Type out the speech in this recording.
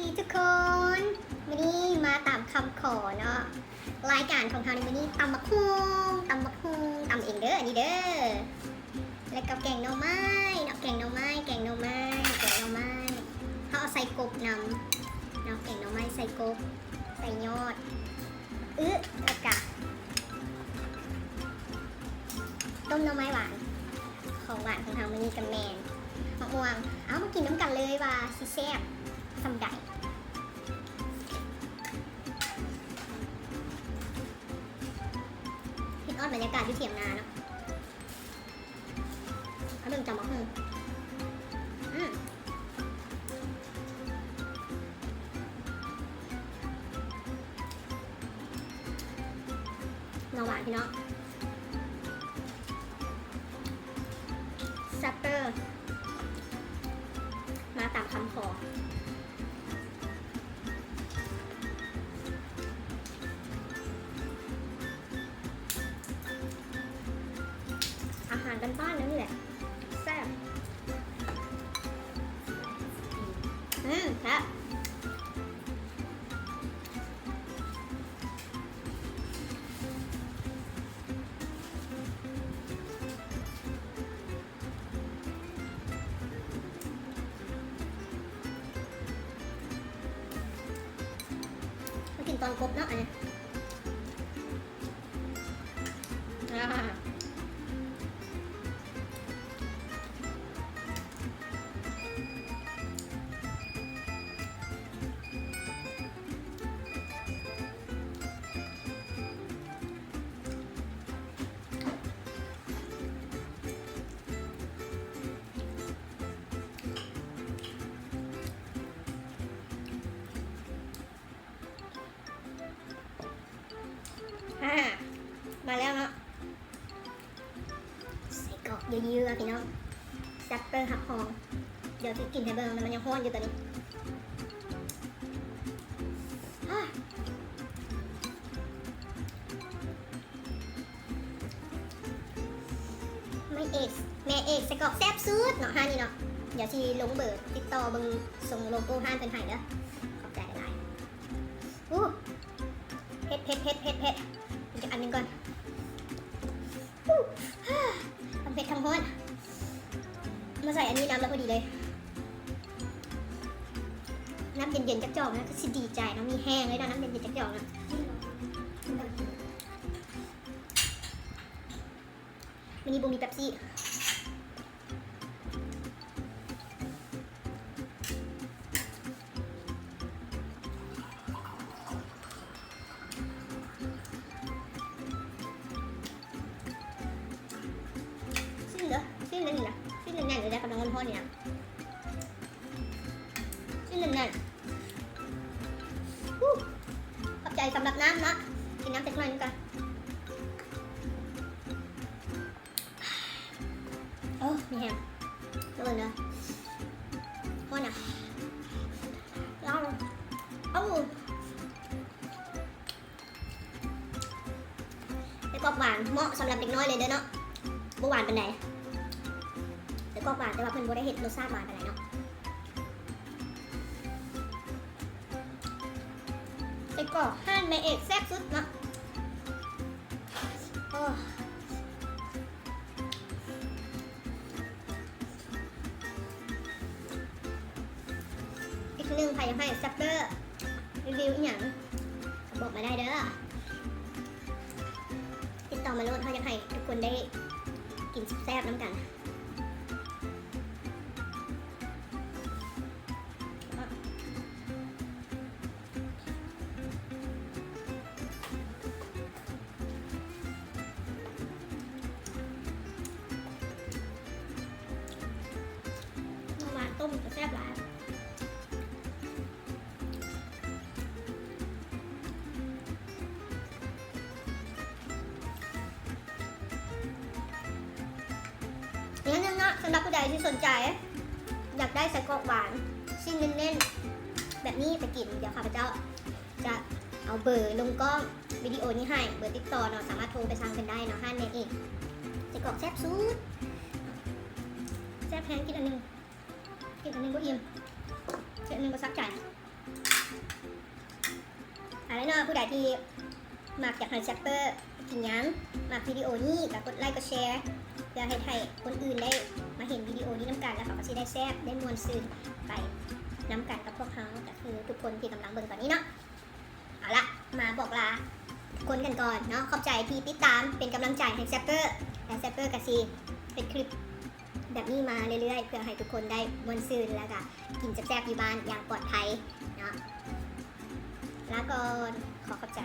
ดีทุกคนวันนี้มาตามคำขอเนาะรายการของทางในวันนี้ตำบักฮุงตำบักฮุงตำเองเด้ออันนี้เด้อแล้วก็แกงหน่อไม้เนาะแกงหน่อไม้แกงหน่อไม้แกงหน่อไม้เขาเอาใส่กบนำเนาะแกงหน่อไม้ใส่กบใส่ยอดอึะแล้วก็ต้มหน่อไม้หวาน ของหวานของทางมันนี้กับแมนมะม่วง เอามากินน้ำกันเลยว่าสิแซ่บสำใด บรรยากาศที่เถียงนาเนาะเขาเรื่งจำบอกหนึ่งอืมหน่อหวานพี่เนาะซัปเปอร์ มาตามคำขอ อาหารบ้านนั่นแหละแซ่บอืมแซ่บกินตอนครบเนาะอันเนี้อ่า อ่ามาแล้วเนาะใส่กรอกเยอะๆพี่น้องแซัปเปอร์หักหอมเดี๋ยวจะกินให้เบิ่งมันยังห้อนอยู่ตอนนี้ไม่เอกแม่เอกใส่กรอกแซ่บสุดเนาะห้านี่เนาะเดี๋ยวชีลงเบอร์ติดต่อเบิ่งส่งโลโก้ห้านเป็นไห้เด้อขอบใจหลายอู้เผ็ดเผ็ดเผ็ดเผ็ดเผ็ด อีกอันหนึงก่อนฮู้ฮ่าทำเผ็ดทำฮ้อนมาใส่อันนี้น้ำแล้วพอดีเลย น้ำเย็นๆจักจอกนะก็สิดีใจนะมีแห้งเลยนะน้ำเย็นๆจักจอกนะมันนี้บูมีแป๊บซี่ นเลยนะกำลังมันพ่อนี่นะหูขอบใจสำหรับน้ำนะกินน้ำเต็มหน่อยนึงกันโอ้มีแฮมแล้วกันนะพ่อน่ะแล้วเอ้าไปกรอบหวาน กรอบหวานแต่วานแต่ว่าเพิ่นบ่ได้เห็ดรสชาติหวานเป็นไดเนาะไอ้กรอกห้านแม่เอกแซ่บสุดเนาะโอ้อีกหนึ่งใครยากให้ซัปเปอร์รีวิวอีหยังบอกมาได้เด้อติดต่อมาโลดเขาอยากให้ทุกคนได้กินแซ่บน้ำกันำหรับผู้ใดที่สนใจ อยากได้ไส้กรอกหวานชิ้นเน้นๆแบบนี้ไปกิน เดี๋ยวข้าพเจ้าจะเอาเบอร์ลงกล้องวิดีโอนี้ให้ เบอร์ติดต่อเนาะสามารถโทรไปสั่งกันได้เนาะห้าเนตเองไส้กรอกแซ่บสุดแซ่บแพงกินอันหนึงกินอันหนึงก็อิ่มกินอันหนึงก็ซักใจอะไรเนาะผู้ใดที่มักอยากให้แชปเปอร์กินยังมักวิดีโอนี้ก็กดไลค์กดแชร์ เพื่อให้ให้คนอื่นได้มาเห็นวิดีโอนี้น้ำกันแล้วเขาก็จะได้แซ่บได้มวนซื่นไปน้ำกันกับพวกเขาก็คือทุกคนที่กำลังเบิ่งตอนนี้เนาะเอาละมาบอกลาทุกคนกันก่อนเนาะขอบใจที่ติดตามเป็นกำลังใจให้แชปเปอร์และแชปเปอร์กับซีเป็นคลิปแบบนี้มาเรื่อยๆ เพื่อให้ทุกคนได้มวนซื่นแล้วก็กินแซ่บๆอยู่บ้านอย่างปลอดภัยเนาะลาก่อนขอขอบใจ